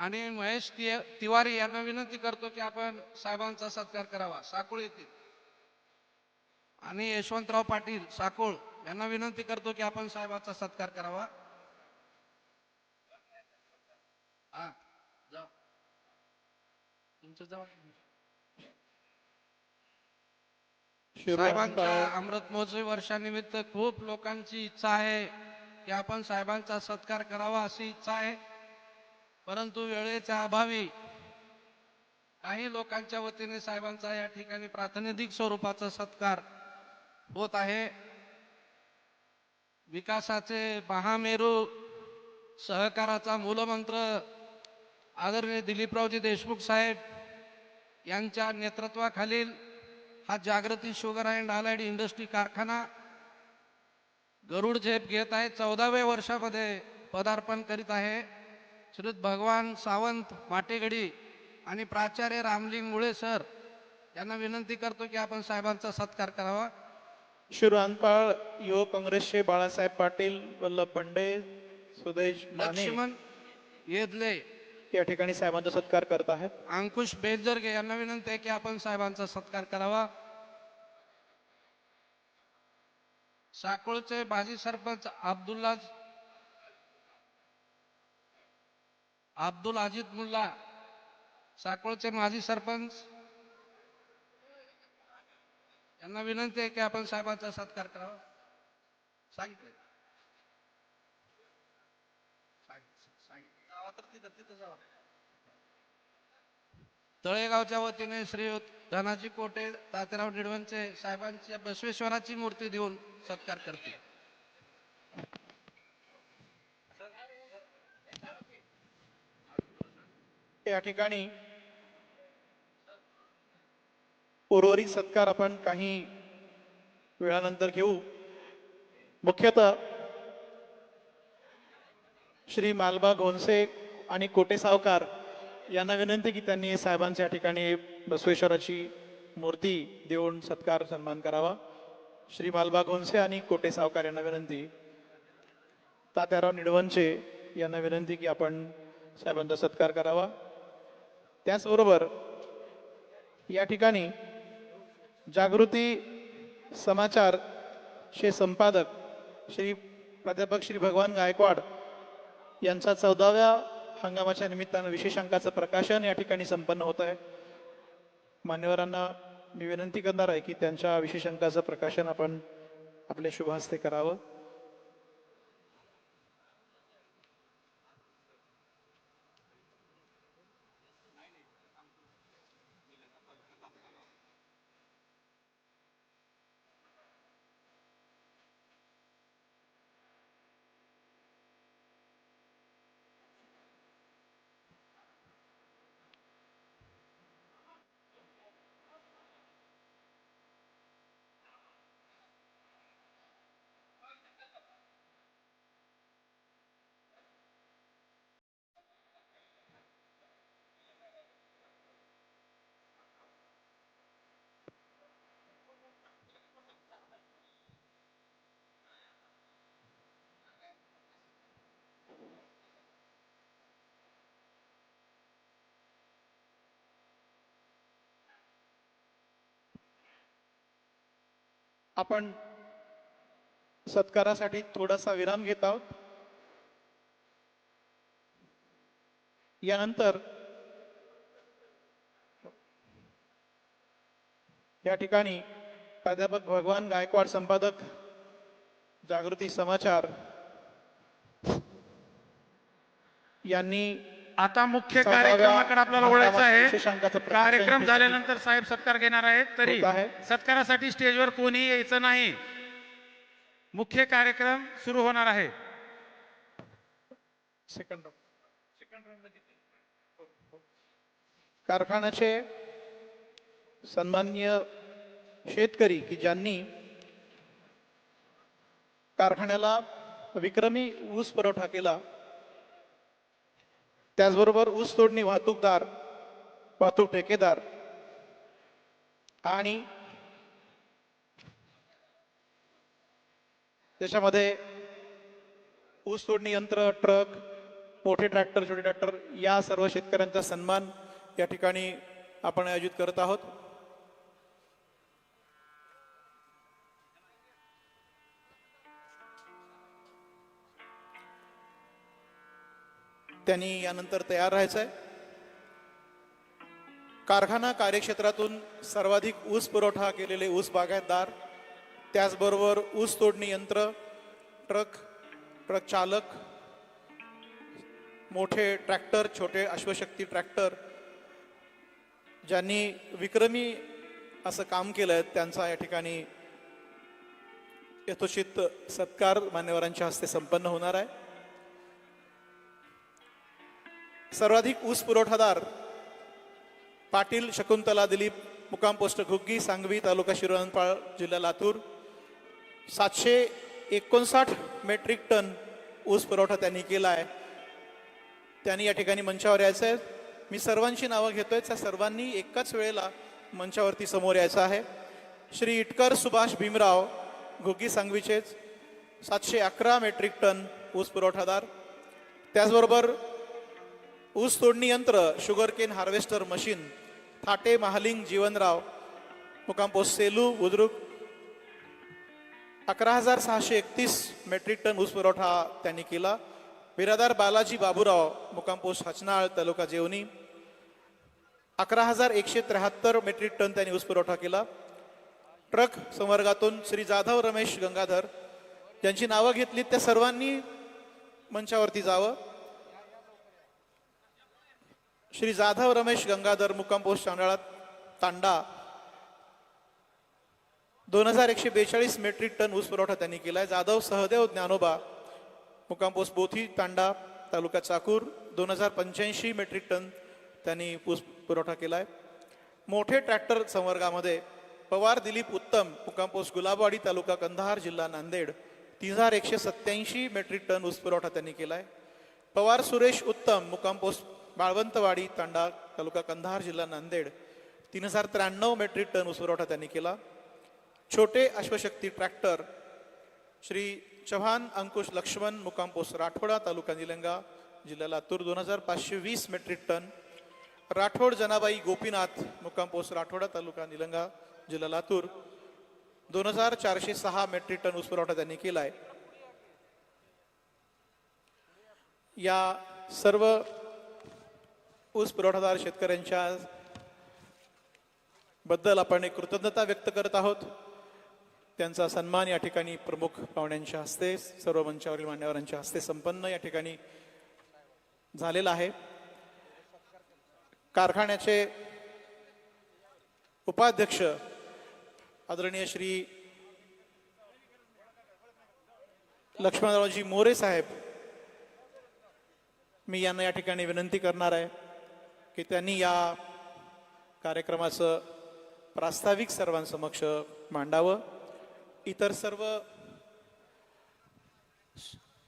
आणि महेश ति- तिवारी यांना विनंती करतो की आपण साहेबांचा सत्कार करावा. साकोळ येथील आणि यशवंतराव पाटील साकोळ यांना विनंती करतो की आपण साहेबांचा सत्कार करावा. हा जाऊ तुमचं जाऊ. साहेबांच्या अमृत महोत्सवी वर्षानिमित्त खूप लोकांची इच्छा आहे की आपण साहेबांचा सत्कार करावा अशी इच्छा आहे. परंतु वेळेच्या अभावी काही लोकांच्या वतीने साहेबांचा या ठिकाणी प्रातिनिधिक स्वरूपाचा सत्कार होत आहे. विकासाचे महामेरू सहकाराचा मूलमंत्र आदरणीय दिलीपरावजी देशमुख साहेब यांच्या नेतृत्वाखालील हा Jagruti sugar and allied industry कारखाना गरुड झेप घेत आहे. चौदाव्या वर्षामध्ये पदार्पण करीत आहे. श्रीत भगवान सावंत माटेगडी आणि प्राचार्य रामलिंग मुळे सर यांना विनंती करतो की आपण साहेबांचा सत्कार करावा. शिवरानपाळ युवक काँग्रेसचे बाळासाहेब पाटील वल्लभ पंडे सुदेश माने लक्ष्मण येदले या ठिकाणी साहेबांचा सत्कार करत आहेत. अंकुश बेजर्गे यांना विनंती आहे की आपण साहेबांचा सत्कार करावा. साकोळचे माजी सरपंच अब्दुल्ला अब्दुल अजित मुल्ला साकोळचे माजी सरपंच. यांना विनंती आहे की आपण साहेबांचा सत्कार करावा. सांगितले तळेगावच्या वतीने श्री धनाजी कोटे तात्याराव निडवणचे साहेबांच्या बसवेश्वराची मूर्ती देऊन सत्कार करतील. या ठिकाणी उर्वरित सत्कार आपण काही वेळानंतर घेऊ. मुख्यतः श्री मालबा घोनसे आणि कोटे सावकार यांना विनंती की त्यांनी साहेबांच्या ठिकाणी बसवेश्वराची मूर्ती देऊन सत्कार सन्मान करावा. श्री मालबा घोनसे आणि कोटे सावकार यांना विनंती. तात्याराव निडवंचे यांना विनंती की आपण साहेबांचा सत्कार करावा. त्याचबरोबर या ठिकाणी जागृती समाचार चे संपादक श्री प्राध्यापक श्री भगवान गायकवाड यांचा चौदाव्या हंगामाच्या निमित्तानं विशेष अंकाचं प्रकाशन या ठिकाणी संपन्न होत आहे. मान्यवरांना मी विनंती करणार आहे की त्यांच्या विशेष अंकाचं प्रकाशन आपण आपल्या शुभ हस्ते करावं. आपण सत्कारासाठी थोडासा विराम घेत आहोत. यानंतर या ठिकाणी प्राध्यापक भगवान गायकवाड संपादक जागृती समाचार यांनी आता मुख्य कार्यक्रमाकडे आपल्याला ओळखायचं आहे. कार्यक्रम झाल्यानंतर साहेब सत्कार घेणार आहेत तरी. सत्कारासाठी स्टेजवर कोणी यायचं नाही. मुख्य कार्यक्रम सुरू होणार आहे. सेकंड कारखान्याचे सन्माननीय शेतकरी की ज्यांनी कारखान्याला विक्रमी ऊस पुरवठा केला त्याचबरोबर ऊस तोडणी वाहतूकदार वाहतूक ठेकेदार आणि त्याच्यामध्ये ऊस तोडणी यंत्र ट्रक मोठे ट्रॅक्टर छोटे ट्रॅक्टर या सर्व शेतकऱ्यांचा सन्मान या ठिकाणी आपण आयोजित करत आहोत. त्यांनी यानंतर तयार राहायचं आहे कारखाना कार्यक्षेत्रातून सर्वाधिक ऊस पुरवठा केलेले ऊस बागायतदार त्याचबरोबर ऊस तोडणी यंत्र ट्रक ट्रक चालक मोठे ट्रॅक्टर छोटे अश्वशक्ती ट्रॅक्टर ज्यांनी विक्रमी असं काम केलं आहे त्यांचा या ठिकाणी यथोचित सत्कार मान्यवरांच्या हस्ते संपन्न होणार आहे. सर्वाधिक ऊस पुरवठादार पाटील शकुंतला दिलीप मुकाम पोस्ट घुग्गी सांगवी तालुका शिरोणपाळ जिल्हा लातूर. सातशे एकोणसाठ मेट्रिक टन ऊस पुरवठा त्यांनी केला आहे. त्यांनी या ठिकाणी मंचावर यायचं आहे. मी सर्वांची नावं घेतोय. त्या सर्वांनी एकाच वेळेला मंचावरती समोर यायचं आहे. श्री इटकर सुभाष भीमराव घुग्गी सांगवीचेच सातशे अकरा मेट्रिक टन ऊस पुरवठादार. त्याचबरोबर ऊस तोडणी यंत्र sugarcane harvester machine Thate Mahaling Jeevanrao मुकाम सेलू बुद्रुक. अकरा हजार सहाशे एकतीस मेट्रिक टन ऊस पुरवठा त्यांनी केला. बिरादार बालाजी बाबूराव मुकामपोस्ट हचनाळ तालुका जेवणी. अकरा हजार एकशे त्र्याहत्तर मेट्रिक टन त्यांनी ऊस पुरवठा केला. ट्रक संवर्गातून श्री जाधव रमेश गंगाधर. ज्यांची नावं घेतली त्या सर्वांनी मंचावरती जावं. श्री जाधव रमेश गंगाधर मुक्काम पोस्ट तांडा. दोन हजार एकशे बेचाळीस मेट्रिक टन ऊस पुरवठा त्यांनी केलाय. जाधव सहदेव ज्ञानोबा मुक्काम पोस्ट बोथी तांडा तालुका चाकूर. दोन हजार पंच्याऐंशी मेट्रिक टन त्यांनी ऊस पुरवठा केलाय. मोठे ट्रॅक्टर संवर्गामध्ये पवार दिलीप उत्तम मुक्काम पोस्ट गुलाबवाडी तालुका कंधार जिल्हा नांदेड. तीन हजार एकशे सत्याऐंशी मेट्रिक टन ऊस पुरवठा त्यांनी केलाय. पवार सुरेश उत्तम मुक्काम पोस्ट बाळवंतवाडी तांडा तालुका कंधार जिल्हा नांदेड तीन हजार त्र्याण्णव मेट्रिक टन ऊसपुरवठा त्यांनी केला. छोटे अश्वशक्ती ट्रॅक्टर श्री चव्हाण अंकुश लक्ष्मण मुकामपोस राठोडा तालुका निलंगा जिल्हा लातूर दोन हजार पाचशे वीस मेट्रिक टन. राठोड जनाबाई गोपीनाथ मुकामपोस राठोडा तालुका निलंगा जिल्हा लातूर दोन हजार चारशे सहा मेट्रिक टन ऊसपुरवठा त्यांनी केला आहे या सर्व ऊस पुरवठादार शेतकऱ्यांच्या बद्दल आपण एक कृतज्ञता व्यक्त करत आहोत. त्यांचा सन्मान या ठिकाणी प्रमुख पाहुण्यांच्या हस्ते सर्व मंचावरील मान्यवरांच्या हस्ते संपन्न या ठिकाणी झालेला आहे. कारखान्याचे उपाध्यक्ष आदरणीय श्री लक्ष्मणरावजी मोरे साहेब मी यांना या ठिकाणी विनंती करणार आहे. की त्यांनी या कार्यक्रमाचं प्रास्ताविक सर्वांसमक्ष मांडावं. इतर सर्व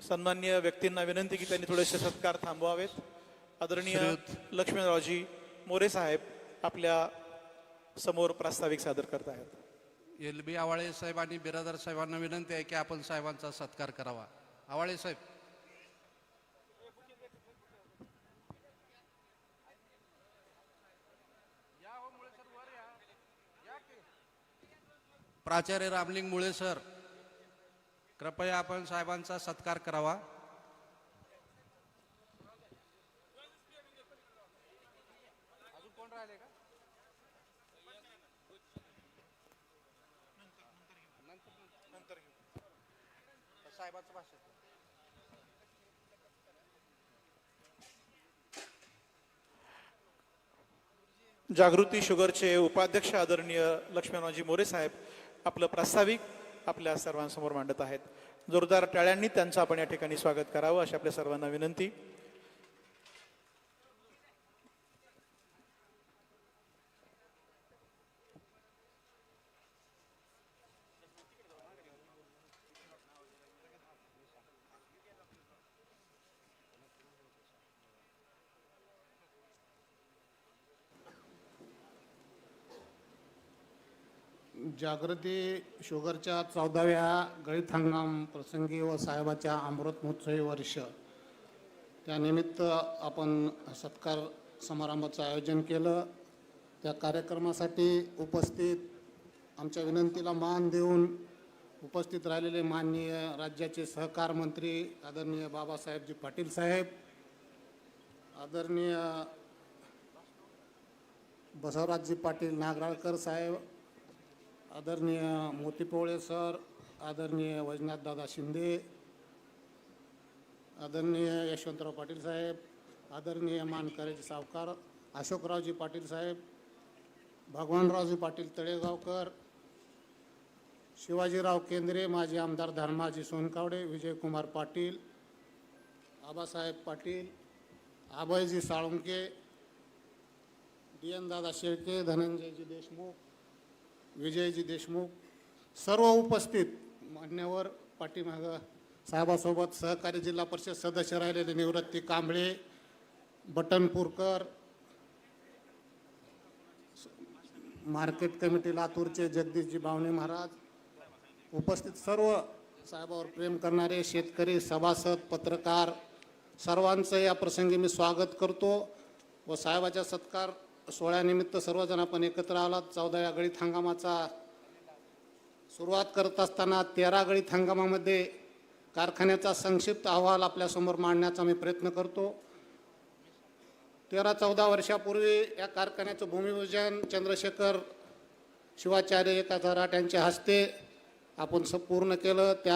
सन्मान्य व्यक्तींना विनंती की त्यांनी थोडेसे सत्कार थांबवावेत. आदरणीय लक्ष्मणरावजी मोरे साहेब आपल्यासमोर प्रास्ताविक सादर करत आहेत एल बी आवाळे साहेब आणि बिरादर साहेबांना विनंती आहे की आपण साहेबांचा सत्कार करावा. आवाळे साहेब. प्राचार्य रामलिंग मुळे सर. कृपया आपण साहेबांचा सत्कार करावा. जागृती शुगरचे उपाध्यक्ष आदरणीय लक्ष्मणरावजी मोरे साहेब आपलं प्रास्ताविक आपल्या सर्वांसमोर मांडत आहेत. जोरदार टाळ्यांनी त्यांचं आपण या ठिकाणी स्वागत करावं अशी आपल्या सर्वांना विनंती. जागृती शुगरच्या चौदाव्या गळीत हंगाम प्रसंगी व साहेबाच्या अमृत महोत्सवी वर्ष. त्यानिमित्त आपण सत्कार समारंभाचं आयोजन केलं. त्या कार्यक्रमासाठी उपस्थित आमच्या विनंतीला मान देऊन उपस्थित राहिलेले माननीय राज्याचे सहकार मंत्री आदरणीय बाबासाहेबजी पाटील साहेब आदरणीय बसवराजजी पाटील नागराळकर साहेब आदरणीय मोती पोळे सर आदरणीय वैजनाथ दादा शिंदे आदरणीय यशवंतराव पाटील साहेब आदरणीय मानकरेजी सावकार अशोकरावजी पाटील साहेब भगवानरावजी पाटील तळेगावकर शिवाजीराव केंद्रे माजी आमदार धर्माजी सोनकावडे विजयकुमार पाटील आबासाहेब पाटील आभयजी साळुंके डी एन दादा शेळके धनंजयजी देशमुख विजयजी देशमुख सर्व उपस्थित मान्यवर पाठीमाग साहेबासोबत सहकारी जिल्हा परिषद सदस्य राहिलेले निवृत्ती कांबळे बटनपूरकर मार्केट कमिटी लातूरचे जगदीशजी बावणे महाराज उपस्थित सर्व साहेबावर प्रेम करणारे शेतकरी सभासद पत्रकार सर्वांचं या प्रसंगी मी स्वागत करतो व साहेबाच्या सत्कार सोहळ्यानिमित्त सर्वजण आपण एकत्र आलात. चौदा या गळीत हंगामाचा सुरुवात करत असताना तेरा गळीत हंगामामध्ये कारखान्याचा संक्षिप्त अहवाल आपल्यासमोर मांडण्याचा मी प्रयत्न करतो. तेरा चौदा वर्षापूर्वी या कारखान्याचं भूमिपूजन चंद्रशेखर शिवाचार्य एका यांच्या हस्ते आपण स पूर्ण केलं. त्या